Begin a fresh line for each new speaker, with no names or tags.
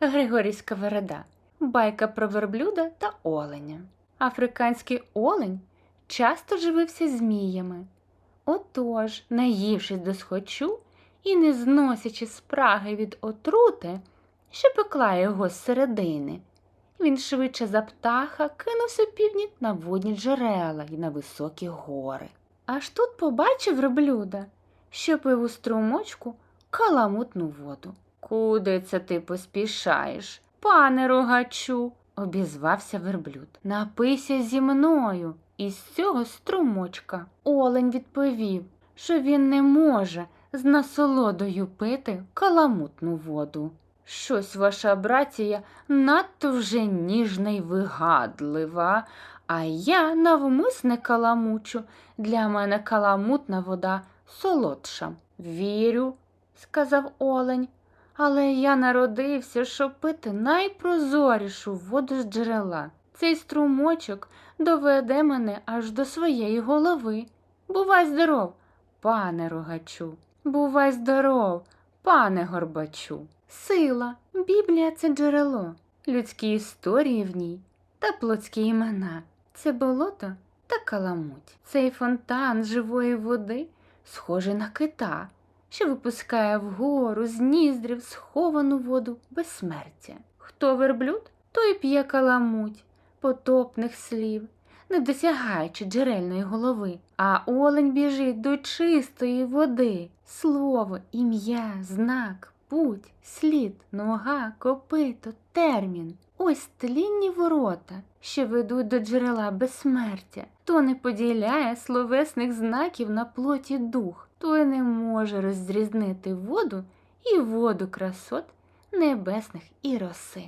Григорій Сковорода. Байка про верблюда та оленя. Африканський олень часто живився зміями. Отож, наївшись до схочу і не зносячи спраги від отрути, що пекла його зсередини, він швидше за птаха кинувся півдні на водні джерела й на високі гори. Аж тут побачив верблюда, що пив у струмочку каламутну воду. Куди це ти поспішаєш, пане рогачу? обізвався верблюд. Напийся зі мною із цього струмочка. Олень відповів, що він не може з насолодою пити каламутну воду. Щось ваша братія надто вже ніжна й вигадлива, а я навмисне каламучу. Для мене каламутна вода солодша. Вірю, сказав олень, але я народився, щоб пити найпрозорішу воду з джерела. Цей струмочок доведе мене аж до своєї голови. Бувай здоров, пане рогачу, бувай здоров, пане горбачу. Сила, Біблія це джерело, людські історії в ній та плотські імена. Це болото та каламуть. Цей фонтан живої води схожий на кита, що випускає вгору з ніздрів сховану воду безсмертя. Хто верблюд, той п'є каламуть, потопних слів, не досягаючи джерельної голови, а олень біжить до чистої води. Слово, ім'я, знак, путь, слід, нога, копито, термін. Ось тлінні ворота, що ведуть до джерела безсмертя. Хто не поділяє словесних знаків на плоті дух, той не може розрізнити воду і воду красот небесних і роси.